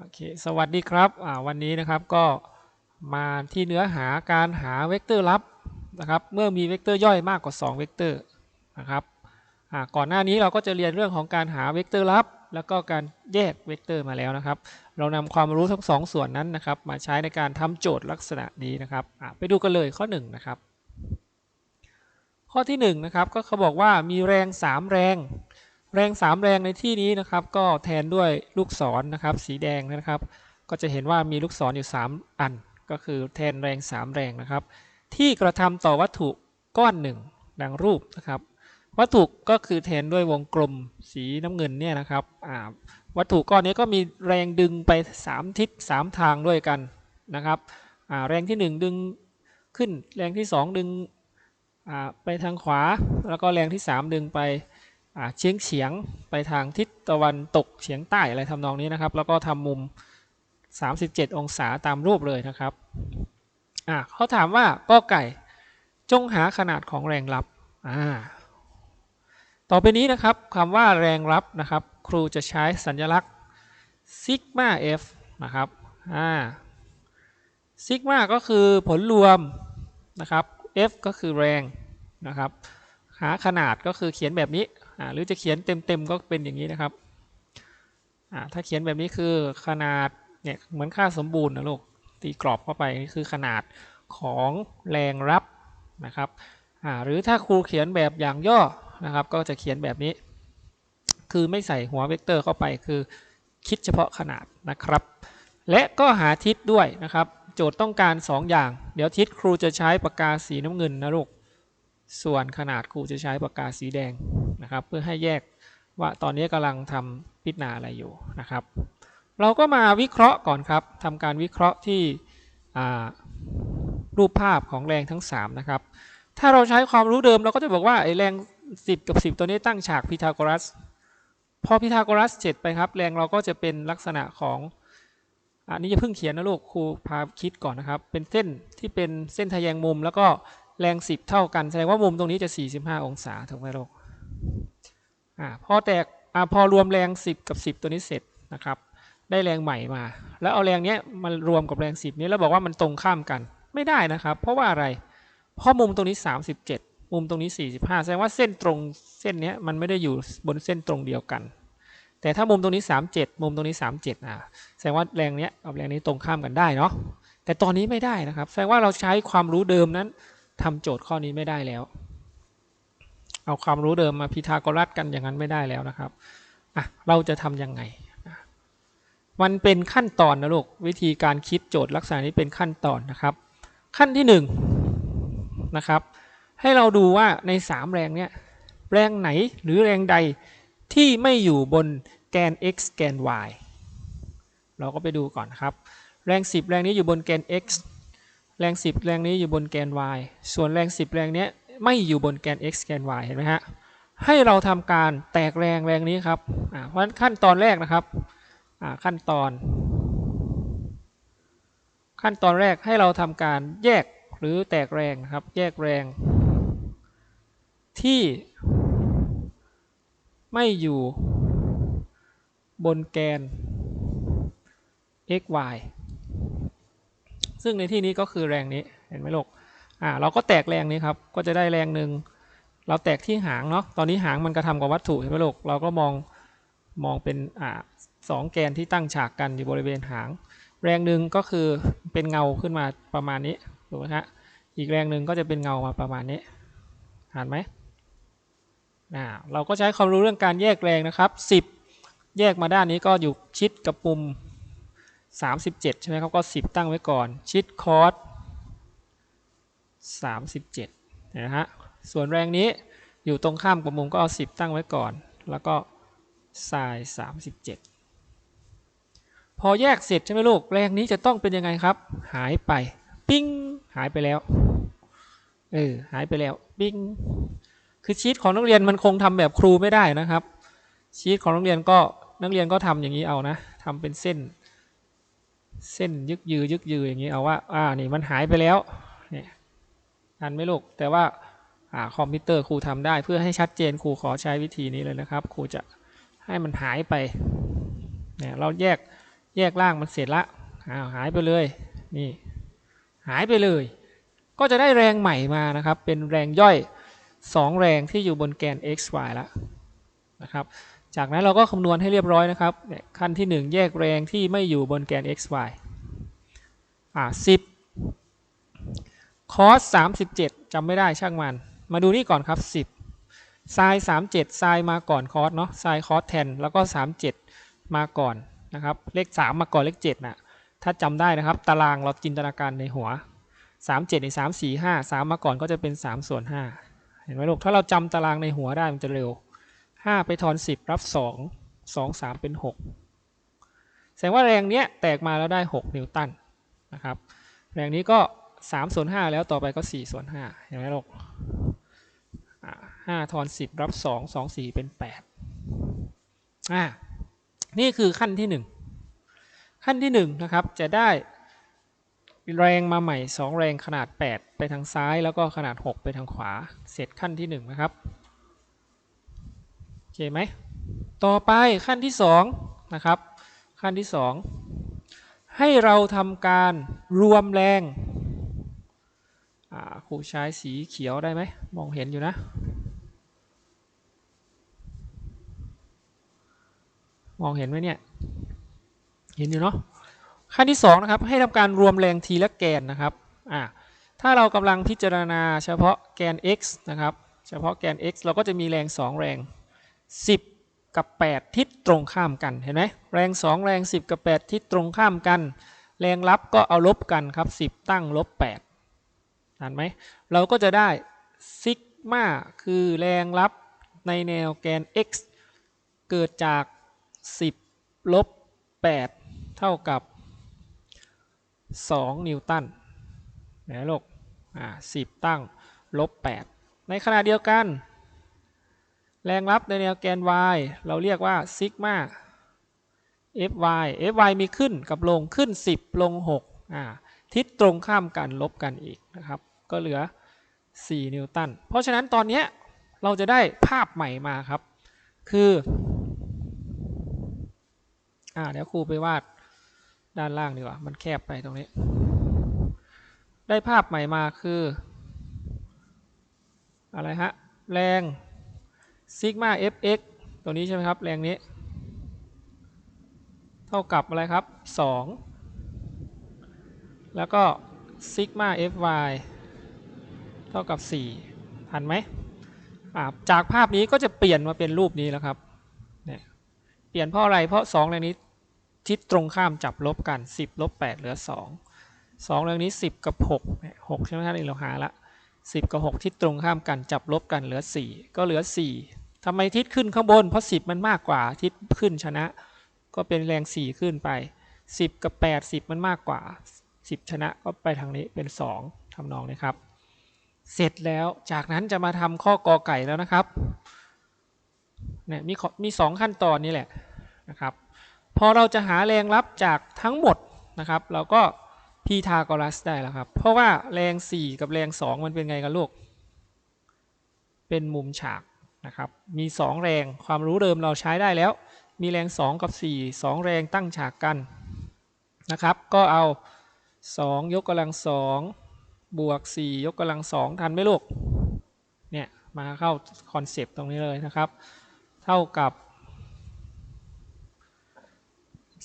โอเค สวัสดีครับวันนี้นะครับก็มาที่เนื้อหาการหาเวกเตอร์ลับนะครับ เมื่อมีเวกเตอร์ย่อยมากกว่า 2 เวกเตอร์นะครับก่อนหน้านี้เราก็จะเรียนเรื่องของการหาเวกเตอร์ลับ แล้วก็การแยกเวกเตอร์มาแล้วนะครับ เรานำความรู้ทั้งสองส่วนนั้นนะครับ มาใช้ในการทำโจทย์ลักษณะนี้นะครับไปดูกันเลยข้อ1นงนะครับ ข้อที่1นงนะครับก็เขาบอกว่ามีแรง 3 แรง แรง 3 แรงในที่นี้นะครับ ก็แทนด้วยลูกศรนะครับ สีแดงนะครับ ก็จะเห็นว่ามีลูกศรอยู่ 3 อัน ก็คือแทนแรง 3 แรงนะครับ ที่กระทำต่อวัตถุก้อนหนึ่งดังรูปนะครับ วัตถุก็คือแทนด้วยวงกลมสีน้ำเงินเนี่ยนะครับวัตถุก้อนนี้ก็มีแรงดึงไป 3 ทิศ 3 ทางด้วยกันนะครับแรงที่ 1 ดึงขึ้น แรงที่ 2 ดึงไปทางขวา แล้วก็แรงที่ 3 ดึงไป เฉียงเฉียงไปทางทิศตะวันตกเฉียงใต้อะไรทำนองนี้นะครับ แล้วก็ทำมุม 37 องศาตามรูปเลยนะครับอ่าเขาถามว่าก็ไก่จงหาขนาดของแรงรับอ่าต่อไปนี้นะครับคำว่าแรงรับนะครับ ครูจะใช้สัญลักษณ์ซิกมา f นะครับอ่าซิกมาก็คือผลรวมนะครับ f ก็คือแรงนะครับ หาขนาดก็คือเขียนแบบนี้ หรือจะเขียนเต็มๆก็เป็นอย่างนี้นะครับถ้าเขียนแบบนี้คือขนาดเนี่ยเหมือนค่าสมบูรณ์นะลูกตีกรอบเข้าไปนี่คือขนาดของแรงรับนะครับหรือถ้าครูเขียนแบบอย่างย่อนะครับ ก็จะเขียนแบบนี้ คือไม่ใส่หัวเวกเตอร์เข้าไปคือคิดเฉพาะขนาดนะครับ และก็หาทิศด้วยนะครับ โจทย์ต้องการ 2 อย่าง เดี๋ยวทิศครูจะใช้ปากกาสีน้ำเงินนะลูก ส่วนขนาดครูจะใช้ปากกาสีแดงนะครับ เพื่อให้แยกว่าตอนนี้กำลังทำพิจารณาอะไรอยู่นะครับ เราก็มาวิเคราะห์ก่อนครับทำการวิเคราะห์ที่รูปภาพของแรงทั้ง 3 นะครับ ถ้าเราใช้ความรู้เดิมเราก็จะบอกว่าไอ้แรง 10 กับ 10 ตัวนี้ตั้งฉากพีทาโกรัส พอพีทาโกรัสเสร็จไปครับ แรงเราก็จะเป็นลักษณะของอันนี้จะเพิ่งเขียนนะลูกครูพาคิดก่อนนะครับ เป็นเส้นที่เป็นเส้นทะแยงมุมแล้วก็ แรง 10 เท่ากัน แสดงว่ามุมตรงนี้จะ 45 องศาถูกไหมลูกอ่าพอแตกอ่าพอรวมแรง 10 กับ 10 ตัวนี้เสร็จนะครับ ได้แรงใหม่มา แล้วเอาแรงเนี้ยมารวมกับแรง 10 นี้แล้วบอกว่ามันตรงข้ามกันไม่ได้นะครับ เพราะว่าอะไร เพราะมุมตรงนี้ 37 มุมตรงนี้ 45 แสดงว่าเส้นตรงเส้นเนี้ยมันไม่ได้อยู่บนเส้นตรงเดียวกัน แต่ถ้ามุมตรงนี้ 37 มุมตรงนี้ 37อ่าแสดงว่าแรงเนี้ยกับแรงนี้ตรงข้ามกันได้เนาะแต่ตอนนี้ไม่ได้นะครับ แสดงว่าเราใช้ความรู้เดิมนั้น ทำโจทย์ข้อนี้ไม่ได้แล้ว เอาความรู้เดิมมาพีทาโกรัสกันอย่างนั้นไม่ได้แล้วนะครับอะเราจะทำยังไง มันเป็นขั้นตอนนะลูกวิธีการคิดโจทย์ลักษณะนี้เป็นขั้นตอนนะครับ ขั้นที่หนึ่งนะครับ ให้เราดูว่าใน 3 แรงเนี้ยแรงไหนหรือแรงใดที่ไม่อยู่บนแกน x แกน y เราก็ไปดูก่อนนครับ แรง 10 แรงนี้อยู่บนแกน x แรง 10 แรงนี้อยู่บนแกน y ส่วนแรง 10 แรงนี้ไม่อยู่บนแกน x แกน y เห็นไหมฮะให้เราทำการแตกแรงแรงนี้ครับเพราะฉะนั้นขั้นตอนแรกนะครับขั้นตอน ขั้นตอนแรกให้เราทำการแยกหรือแตกแรงนะครับ แยกแรง ที่ไม่อยู่บนแกน x y ซึ่งในที่นี้ก็คือแรงนี้เห็นไหมลูกอ่าเราก็แตกแรงนี้ครับก็จะได้แรงหนึ่งเราแตกที่หางเนาะตอนนี้หางมันกระทำกับวัตถุเห็นไหมลูกเราก็มองมองเป็นอ่าสองแกนที่ตั้งฉากกันอยู่บริเวณหาง แรงหนึ่งก็คือเป็นเงาขึ้นมาประมาณนี้ถูกไหมฮะอีกแรงหนึ่งก็จะเป็นเงามาประมาณนี้เห็นไหมอ่าเราก็ใช้ความรู้เรื่องการแยกแรงนะครับ 10 แยกมาด้านนี้ก็อยู่ชิดกับมุม 37 ใช่ไหมครับก็ 10 ตั้งไว้ก่อน ชิดคอร์ส37นะฮะส่วนแรงนี้อยู่ตรงข้ามกับมุมก็เอา 10 ตั้งไว้ก่อน แล้วก็ไซน์37 พอแยกเสร็จใช่ไหมลูกแรงนี้จะต้องเป็นยังไงครับ หายไป ปิ้งหายไปแล้วเออหายไปแล้วปิ้งคือชีตของนักเรียนมันคงทำแบบครูไม่ได้นะครับ ชีตของนักเรียนก็นักเรียนก็ทำอย่างนี้เอานะทำเป็นเส้น เส้นยึกยือยึกยืออย่างนี้เอาว่าอ่านี่มันหายไปแล้วเนี่ยทันไหมลูกแต่ว่าอ่าคอมพิวเตอร์ครูทำได้เพื่อให้ชัดเจนครูขอใช้วิธีนี้เลยนะครับครูจะให้มันหายไปเนี่ยเราแยกแยกล่างมันเสร็จละอ้าวหายไปเลยนี่หายไปเลย ก็จะได้แรงใหม่มานะครับเป็นแรงย่อย 2 แรงที่อยู่บนแกน x y แล้วนะครับ จากนั้นเราก็คำนวณให้เรียบร้อยนะครับ ขั้นที่ 1 แยกแรงที่ไม่อยู่บนแกน x y อ่า10 cos 37จำไม่ได้ช่างมัน มาดูนี่ก่อนครับ 10 sin 37 sin มาก่อน cos เนาะ sin cos แทนแล้วก็ 37 มาก่อนนะครับ เลข 3 มาก่อนเลข7นะถ้าจำได้นะครับ ตารางเราจินตนาการในหัว 37ใน3 4 5 3 มาก่อนก็จะเป็น3ส่วน5เห็นไหมลูก ถ้าเราจำตารางในหัวได้มันจะเร็ว 5ไปทอน10รับ2 2 3เป็น6แสดงว่าแรงเนี้ยแตกมาแล้วได้6นิวตันนะครับ แรงนี้ก็3ส่วน5แล้วต่อไปก็4ส่วน5เห็นไหมลูกอ่า5ทอน10รับ2 2 4เป็น8อ่านี่คือขั้นที่1ขั้นที่1นะครับจะได้แรงมาใหม่ 2 แรงขนาด 8 ไปทางซ้ายแล้วก็ขนาด 6 ไปทางขวา เสร็จขั้นที่ 1 นะครับ เคไหมต่อไปขั้นที่2นะครับขั้นที่ 2 ให้เราทำการรวมแรงอ่าครูใช้สีเขียวได้ไหมมองเห็นอยู่นะ มองเห็นไหมเนี่ย เห็นอยู่เนาะขั้นที่2นะครับให้ทำการรวมแรงทีละแกนนะครับอ่าถ้าเรากำลังพิจารณาเฉพาะแกน x นะครับ เฉพาะแกน x เราก็จะมีแรง 2 แรง 10 กับ 8 ทิศตรงข้ามกันเห็นไหมแรง 2 แรง 10 กับ 8 ทิศตรงข้ามกัน แรงรับก็เอาลบกันครับ 10 ตั้งลบ8ทันไหมเราก็จะได้ซิกมาคือแรงรับในแนวแกน x เกิดจาก 10 ลบ 8 เท่ากับ 2 นิวตันนะลูกอ่า10 ตั้งลบ 8 ในขณะเดียวกัน แรงรับในแนวแกน y เราเรียกว่าซิกมา fy fy มีขึ้นกับลงขึ้น 10 ลง6อ่าทิศตรงข้ามกันลบกันอีกนะครับ ก็เหลือ 4 นิวตัน เพราะฉะนั้นตอนนี้เราจะได้ภาพใหม่มาครับ คืออ่าเดี๋ยวครูไปวาดด้านล่างดีกว่า มันแคบไปตรงนี้ ได้ภาพใหม่มาคือ อะไรฮะ แรง ซิกมา fx ตัวนี้ใช่ไหมครับ แรงนี้ เท่ากับอะไรครับ 2 แล้วก็ซิกมา fy เท่ากับ 4 ทันไหมจากภาพนี้ก็จะเปลี่ยนมาเป็นรูปนี้แล้วครับเนี่ยเปลี่ยนเพราะอะไรเพราะ 2 แรงนี้ทิศตรงข้ามจับลบกัน 10ลบ8เหลือ 2 2 แรงนี้ 10 กับ6 6 ใช่ไหมครับนี่เราหาละ 10 กับ 6 ทิศตรงข้ามกันจับลบกันเหลือ 4 ก็เหลือ 4ทำไมทิศขึ้นข้างบน เพราะ 10 มันมากกว่าทิศขึ้นชนะ ก็เป็นแรง 4 ขึ้นไป 10 กับ 8 10 มันมากกว่า 10 ชนะก็ไปทางนี้เป็น 2ทำนองนี้ครับ เสร็จแล้วจากนั้นจะมาทำข้อกอไก่แล้วนะครับเนี่ยมีมีสองขั้นตอนนี้แหละนะครับ พอเราจะหาแรงรับจากทั้งหมดนะครับ เราก็ พีทาโกรัสได้แล้วครับ เพราะว่าแรง 4 กับแรง 2 มันเป็นไงกันลูก เป็นมุมฉากนะครับ มี 2 แรง ความรู้เดิมเราใช้ได้แล้ว มีแรง 2 กับ 4 2 แรงตั้งฉากกันนะครับ ก็เอา 2 ยกกำลัง 2 บวก 4 ยกกำลัง 2 ทันไหมลูก เนี่ยมาเข้าคอนเซปต์ตรงนี้เลยนะครับ เท่ากับ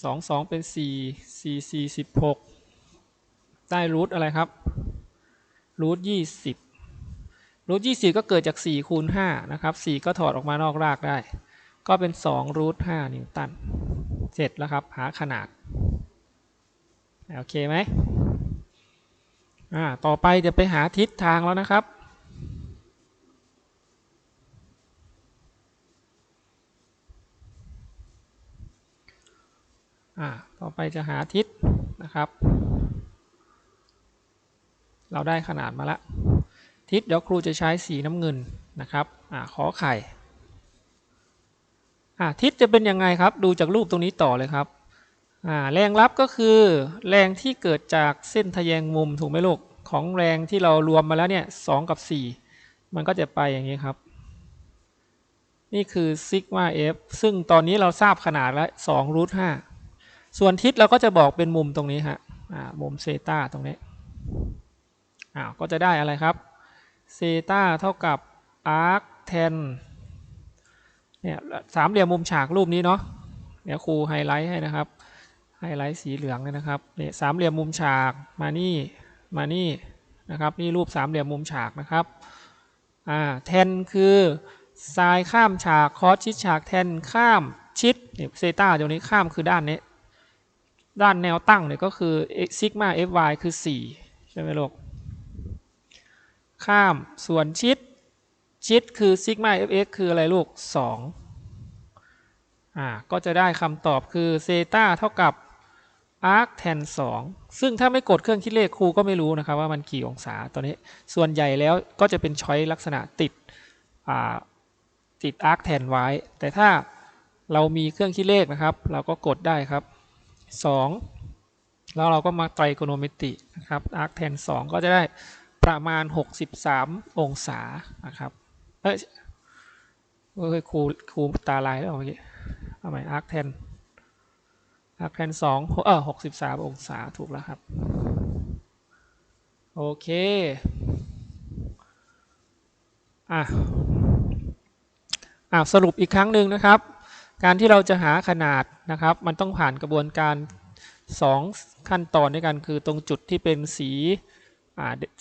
2 2 เป็น 4 4 4 16 ได้รูทอะไรครับรูท20รูท20ก็เกิดจาก4คูณ5นะครับ4ก็ถอดออกมานอกรากได้ ก็เป็น2รูท5นิวตันเสร็จแล้วครับหาขนาดโอเคไหมอ่าต่อไปจะไปหาทิศทางแล้วนะครับอ่าต่อไปจะหาทิศนะครับ เราได้ขนาดมาละทิศเดี๋ยวครูจะใช้สีน้ำเงินนะครับอ่าขอไข่อ่าทิศจะเป็นยังไงครับ ดูจากรูปตรงนี้ต่อเลยครับอ่าแรงรับก็คือ แรงที่เกิดจากเส้นทะแยงมุมถูกไหมลูกของแรงที่เรารวมมาแล้วเนี่ยสกับ 4 มันก็จะไปอย่างนี้ครับ นี่คือซิกมา f ซึ่งตอนนี้เราทราบขนาดแล้ว2รูท5ส่วนทิศเราก็จะบอกเป็นมุมตรงนี้ฮะมุมเซตาตรงนี้ อ่าก็จะได้อะไรครับเซตาเท่ากับอาร์คแทนเนี่ยสามเหลี่ยมมุมฉากรูปนี้เนาะเดี๋ยวครูไฮไลท์ให้นะครับไฮไลท์สีเหลืองเลยนะครับเนี่ยสามเหลี่ยมมุมฉากมานี่มานี่นะครับนี่รูปสามเหลี่ยมมุมฉากนะครับอ่าแทนคือไซน์ข้ามฉากคอสชิดฉากแทนข้ามชิดเนี่ยเซตาตรงนี้ข้ามคือด้านนี้ด้านแนวตั้งเนี่ยก็คือซิกมา fy คือ 4 ใช่ไหมลูก ข้ามส่วนชิด ชิดคือซิกมา fx คืออะไรลูก 2 อ่า ก็จะได้คำตอบคือเซต้าเท่ากับ arc tan 2ซึ่งถ้าไม่กดเครื่องคิดเลขครูก็ไม่รู้นะครับว่ามันกี่องศาตอนนี้ ส่วนใหญ่แล้วก็จะเป็นช้อยลักษณะติดอ่าติด arc tan ไว้ แต่ถ้าเรามีเครื่องคิดเลขนะครับ เราก็กดได้ครับ 2 แล้วเราก็มาไตรโกโนเมตรินะครับ arc tan 2ก็จะได้ ประมาณ 63 องศานะครับ เอ้ยเอ้ยครูครูตาลายแล้วเมื่อกี้เอาใหม่ arc tan arc tan 2เออ63องศาถูกแล้วครับ โอเค อะอะสรุปอีกครั้งหนึ่งนะครับ การที่เราจะหาขนาดนะครับ มันต้องผ่านกระบวนการ 2 ขั้นตอนด้วยกันคือตรงจุดที่เป็นสี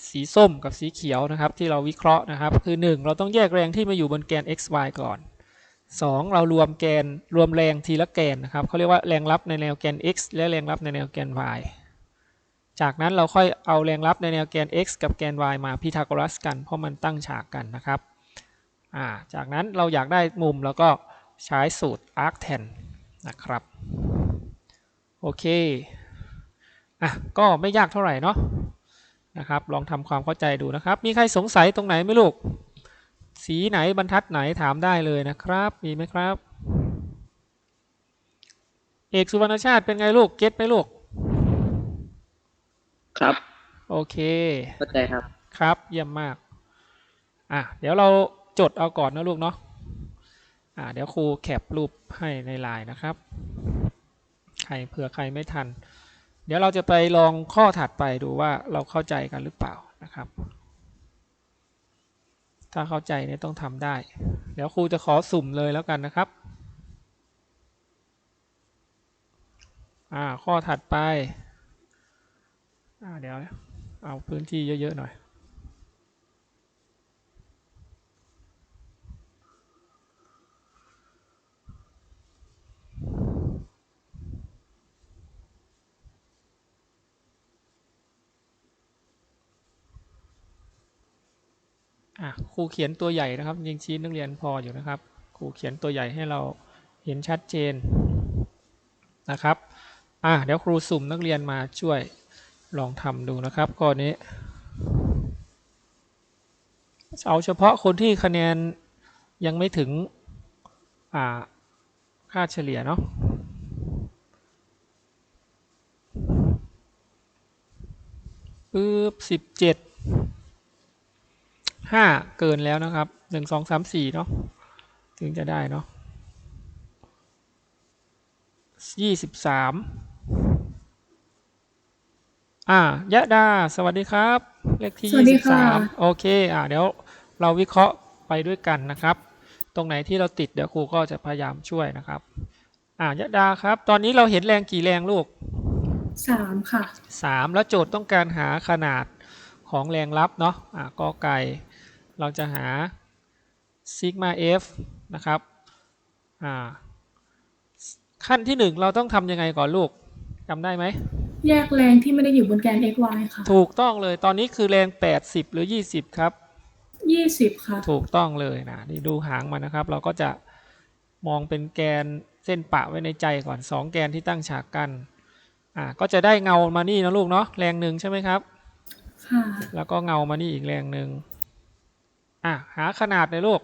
สีส้มกับสีเขียวนะครับ ที่เราวิเคราะห์นะครับ คือ 1 เราต้องแยกแรงที่มาอยู่บนแกน x y ก่อน 2 เรารวมแกนรวมแรงทีละแกนนะครับเขาเรียกว่าแรงรับในแนวแกน x และแรงรับในแนวแกน y จากนั้นเราค่อยเอาแรงรับในแนวแกน x กับแกน y มาพีทาโกรัสกัน เพราะมันตั้งฉากกันนะครับจากนั้นเราอยากได้มุมแล้วก็ใช้สูตร arctan นะครับ โอเคอะก็ไม่ยากเท่าไหร่เนาะ นะครับ ลองทำความเข้าใจดูนะครับ มีใครสงสัยตรงไหนไหมลูก สีไหนบรรทัดไหนถามได้เลยนะครับ มีไหมครับ เอกสุวรรณชาติเป็นไงลูก เก็ตไหมลูก ครับ โอเค เข้าใจครับ ครับ เยี่ยมมาก อะ เดี๋ยวเราจดเอาก่อนนะลูกเนาะ อะเดี๋ยวครูแคปรูปให้ในไลน์นะครับ ใครเผื่อใครไม่ทันเดี๋ยวเราจะไปลองข้อถัดไปดูว่าเราเข้าใจกันหรือเปล่านะครับ ถ้าเข้าใจเนี่ยต้องทำได้ เดี๋ยวครูจะขอสุ่มเลยแล้วกันนะครับอ่าข้อถัดไปอ่าเดี๋ยวเอาพื้นที่เยอะๆหน่อย อะครูเขียนตัวใหญ่นะครับยิงชี้นักเรียนพออยู่นะครับครูเขียนตัวใหญ่ให้เราเห็นชัดเจนนะครับอะเดี๋ยวครูสุ่มนักเรียนมาช่วยลองทำดูนะครับข้อนี้เอาเฉพาะคนที่คะแนนยังไม่ถึงอ่าค่าเฉลี่ยเนาะปึ๊บสิบเจ็ด ห้าเกินแล้วนะครับหนึ่งสองสามสี่เนาะถึงจะได้เนาะยี่สิบสามอ่ายะดา สวัสดีครับ เลขที่สวัยี่สดีสิบค่ะสามโอเค อ่าเดี๋ยวเราวิเคราะห์ไปด้วยกันนะครับ ตรงไหนที่เราติดเดี๋ยวครูก็จะพยายามช่วยนะครับ อ่ายะดาครับ ตอนนี้เราเห็นแรงกี่แรงลูกสามค่ะสามแล้วโจทย์ต้องการหาขนาดของแรงรับเนาะอะกอไก่ เราจะหาซิกมา f นะครับอ่าขั้นที่หนึ่งเราต้องทำยังไงก่อนลูกจำได้ไหม แยกแรงที่ไม่ได้อยู่บนแกน x y ค่ะ ถูกต้องเลยตอนนี้คือแรง 80 หรือ 20 ครับยี่สิบค่ะ ถูกต้องเลยนะนี่ดูหางมันนะครับ เราก็จะมองเป็นแกนเส้นปะไว้ในใจก่อน 2 แกนที่ตั้งฉากกันอ่าก็จะได้เงามานี่นะลูกเนาะแรงหนึ่งใช่ไหมครับ ค่ะ แล้วก็เงามานี่อีกแรงหนึ่ง อะหาขนาดในอยลูก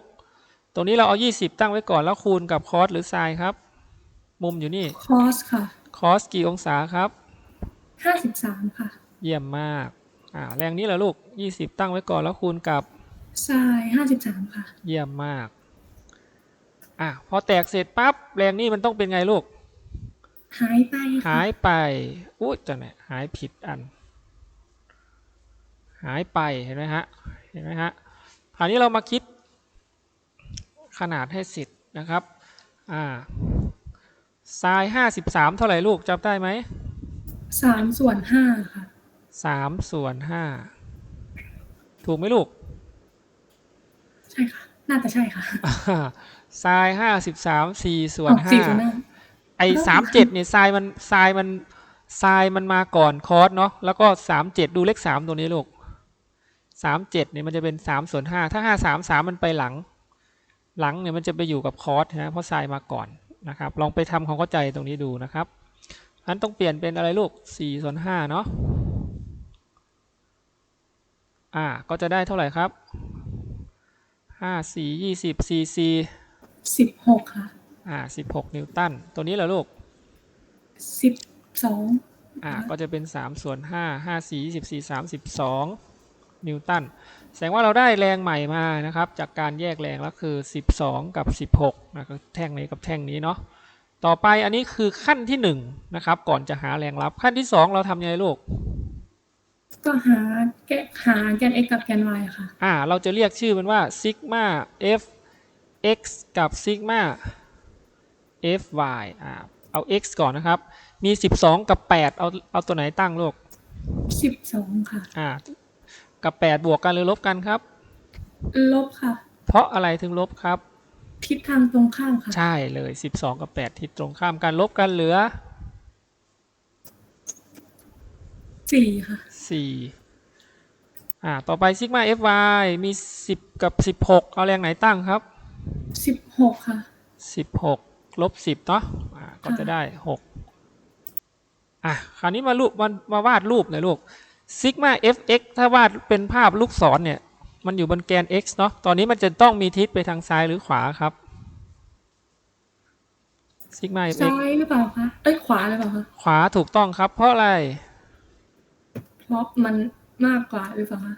ตรงนี้เราเอา 20 ตั้งไว้ก่อนแล้วคูณกับคอสหรือไซน์ครับ มุมอยู่นี่คอสค่ะคอสกี่องศาครับห้าสิบสามค่ะ เยี่ยมมากอ่าแรงนี้แหละลูก 20 ตั้งไว้ก่อนแล้วคูณกับไซห้าสิบสามค่ะ เยี่ยมมากอะพอแตกเสร็จปั๊บแรงนี้มันต้องเป็นไงลูก หายไปค่ะหายไปอุ้ยจังไหนหายผิดอัน หายไปเห็นไหมฮะ เห็นไหมฮะ คราวนี้เรามาคิดขนาดให้สิทธิ์นะครับ อ่าไซน์ห้าสิบสามเท่าไหร่ลูกจำได้ไหมสามส่วนห้าค่ะสามส่วนห้าถูกไหมลูก ใช่ค่ะ น่าจะใช่ค่ะไซน์ห้าสิบสามสี่ส่วอนอกห้าสี่ส่วนห้าไอ้สามเจ็ดเนี่ยไซน์มันไซน์มันไซน์มันมาก่อนคอสเนาะแล้วก็สามเจ็ดดูเลขสามตัวนี้ลูก สามเจ็ดเนี่ยมันจะเป็นสามส่วนห้าถ้าห้าสามสามมันไปหลัง หลังเนี่ยมันจะไปอยู่กับคอสนะเพราะไซน์มาก่อนนะครับ ลองไปทำความเข้าใจตรงนี้ดูนะครับอันต้องเปลี่ยนเป็นอะไรลูกสี่ส่วนห้าเนาะอ่าก็จะได้เท่าไหร่ครับห้าสี่ยี่สิบสี่สี่สิบหกค่ะ อ่าสิบหกนิวตัน ตัวนี้เหรอลูกสิบสองอ่าก็จะเป็น3ส่วน5 5 4 24 32 นิวตันแสดงว่าเราได้แรงใหม่มานะครับ จากการแยกแรงแล้วคือ 12 กับ 16นะครับแท่งนี้กับแท่งนี้เนาะต่อไปอันนี้คือขั้นที่ 1 นะครับ ก่อนจะหาแรงรับขั้นที่ 2 เราทำยังไงลูกก็หาแกะหาแกน x กับแกน y ค่ะ อ่า เราจะเรียกชื่อมันว่าซิกมา f x กับซิกมา f y อ่า เอา x ก่อนนะครับ มี 12 กับ 8 เอา เอาตัวไหนตั้งลูกสิบสองค่ะ อ่า กับ8บวกกันหรือลบกันครับ ลบค่ะ เพราะอะไรถึงลบครับ ทิศทางตรงข้ามค่ะ ใช่เลย12กับ8ทิศตรงข้ามกันลบกันเหลือสี่ค่ะ4อ่า ต่อไปซิกมา fy มี10กับ16เอาแรงไหนตั้งครับสิบหกค่ะ16ลบ10เนาะอ่าก็จะได้6อะ คราวนี้มารูปมามาวาดรูปหน่อยลูก ซิกมา fx ถ้าวาดเป็นภาพลูกศรเนี่ย มันอยู่บนแกน x เนาะ ตอนนี้มันจะต้องมีทิศไปทางซ้ายหรือขวาครับ ซิกมา fx ซ้ายหรือเปล่าคะ เอ้ยขวาหรือเปล่าคะ ขวาถูกต้องครับ เพราะอะไร เพราะมันมากกว่าหรือเปล่าคะ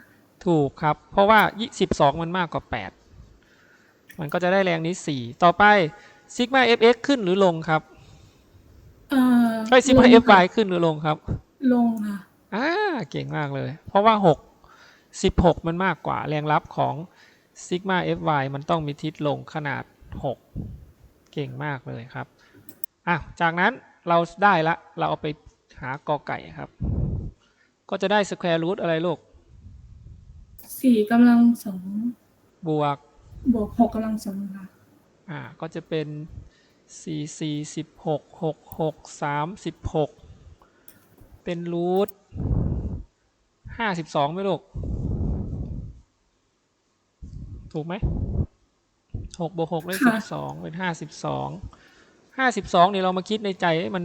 ถูกครับ เพราะว่า22มันมากกว่า 8 มันก็จะได้แรงนี้ 4 ต่อไปซิกมา fx ขึ้นหรือลงครับ เอ่อไอ้ซิกมาลงค่ะ fy ขึ้นหรือลงครับ ลงค่ะ อ่าเก่งมากเลย เพราะว่า 6 16 มันมากกว่าแรงรับของซิกมา fy มันต้องมีทิศลงขนาด 6 เก่งมากเลยครับอะจากนั้นเราได้ละ เราเอาไปหากอไก่ครับ ก็จะได้สแควร์รูทอะไรลูกสี่กำลังสองบวกบวกหกกำลังสองค่ะอ่าก็จะเป็นสี่สี่สิบหกหกหกสามสิบหกเป็นรูท ห้าสิบสองไหมลูก ถูกไหมหกบวกหกได้สิบสองเป็นห้าสิบสองห้าสิบสองนี่เรามาคิดในใจเอ๊ะมัน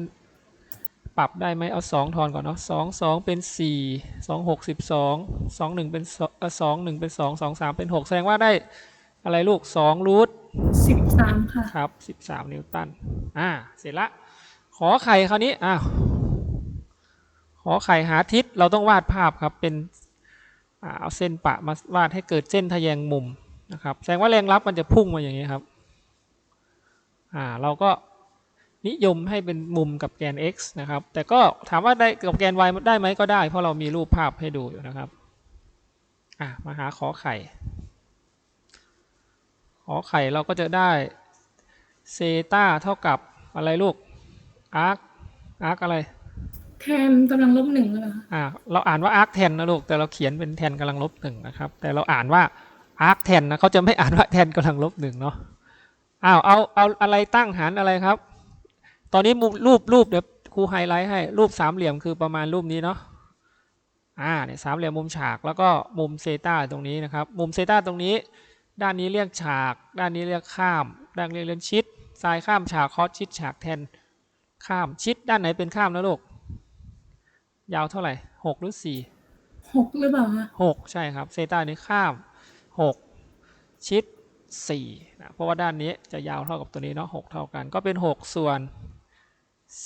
ปรับได้ไหมเอาสองทอนก่อนเนาะสองสองเป็นสี่สองหกสิบสองสองหนึ่งเป็นสองเอ่อสองหนึ่งเป็นสองสองสามเป็นหกแสดงว่าได้อะไรลูกสองรูทสิบสามค่ะ ครับสิบสามนิวตัน อ่า เสร็จละ ขอไข่คราวนี้ อ้าวข อไข่หาทิศเราต้องวาดภาพครับเป็นเอาเส้นปะมาวาดให้เกิดเส้นทะแยงมุมนะครับแสดงว่าแรงรับมันจะพุ่งมาอย่างนี้ครับอ่าเราก็นิยมให้เป็นมุมกับแกน x นะครับ แต่ก็ถามว่าได้กับแกน y ได้ไหมก็ได้ เพราะเรามีรูปภาพให้ดูอยู่นะครับอ่ามาหาขอไข่ขอไข่เราก็จะได้เซตาเท่ากับอะไรลูกอาร์คอาร์คอะไร แทนกำลังลบหนึ่งหรอเล่าคะอ่าเราอ่านว่าอาร์คแทนนะลูกแต่เราเขียนเป็นแทนกำลังลบหนึ่งนะครับ แต่เราอ่านว่าอาร์คแทนนะเขาจะไม่อ่านว่าแทนกำลังลบหนึ่งเนาะอ้าวเอาเอาอะไรตั้งหารอะไรครับ ตอนนี้มุมรูปรูปเดี๋ยวครูไฮไลท์ให้รูปสามเหลี่ยมคือประมาณรูปนี้เนาะอ่าเนี่ยสามเหลี่ยมมุมฉากแล้วก็มุมเซตาตรงนี้นะครับ มุมเซตาตรงนี้ ด้านนี้เรียกฉาก ด้านนี้เรียกข้าม ด้านนี้เรียกชิดซ้ายข้ามฉากคอสชิดฉากแทนข้ามชิดด้านไหนเป็นข้ามนะลูก ยาวเท่าไหร่หกหรือสี่หกหรือเปล่าคะหกใช่ครับเซตานี้ข้ามหกชิดสี่นะเพราะว่าด้านนี้จะยาวเท่ากับตัวนี้เนาะหกเท่ากัน ก็เป็นหกส่วน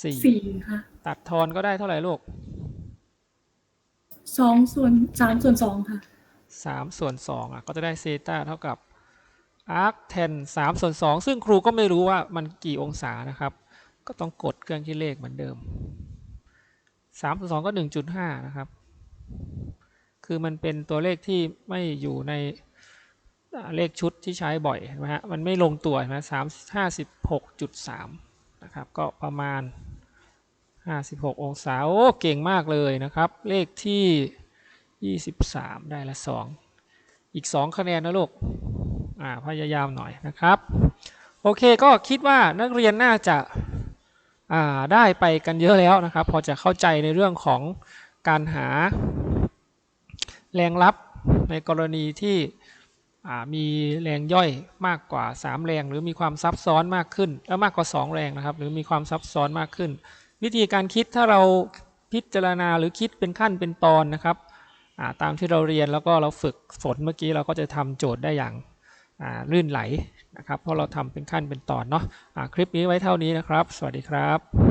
สี่สี่ค่ะตัดทอนก็ได้เท่าไหร่ลูกสองส่วนสามส่วนสองค่ะสามส่วนสองอะก็จะได้เซตาเท่ากับอาร์คแทนสามส่วนสองซึ่งครูก็ไม่รู้ว่ามันกี่องศานะครับ ก็ต้องกดเครื่องคิดเลขเหมือนเดิม สามสองก็หนึ่งจุดห้านะครับ คือมันเป็นตัวเลขที่ไม่อยู่ในเลขชุดที่ใช้บ่อยนะฮะ มันไม่ลงตัวนะสามห้าสิบหกจุดสามนะครับ ก็ประมาณห้าสิบหกองศา โอ้ เก่งมากเลยนะครับ เลขที่ยี่สิบสามได้ละสองอีกสองคะแนนนะลูก อ่า พยายามหน่อยนะครับ โอเค ก็คิดว่านักเรียนน่าจะ ได้ไปกันเยอะแล้วนะครับ พอจะเข้าใจในเรื่องของการหาแรงรับในกรณีที่มีแรงย่อยมากกว่า 3 แรง หรือมีความซับซ้อนมากขึ้นแล้วมากกว่า 2 แรงนะครับ หรือมีความซับซ้อนมากขึ้น วิธีการคิดถ้าเราพิจารณาหรือคิดเป็นขั้นเป็นตอนนะครับตามที่เราเรียนแล้วก็เราฝึกฝนเมื่อกี้เราก็จะทำโจทย์ได้อย่างลื่นไหล นะครับเพราะเราทำเป็นขั้นเป็นตอนเนาะะคลิปนี้ไว้เท่านี้นะครับ สวัสดีครับ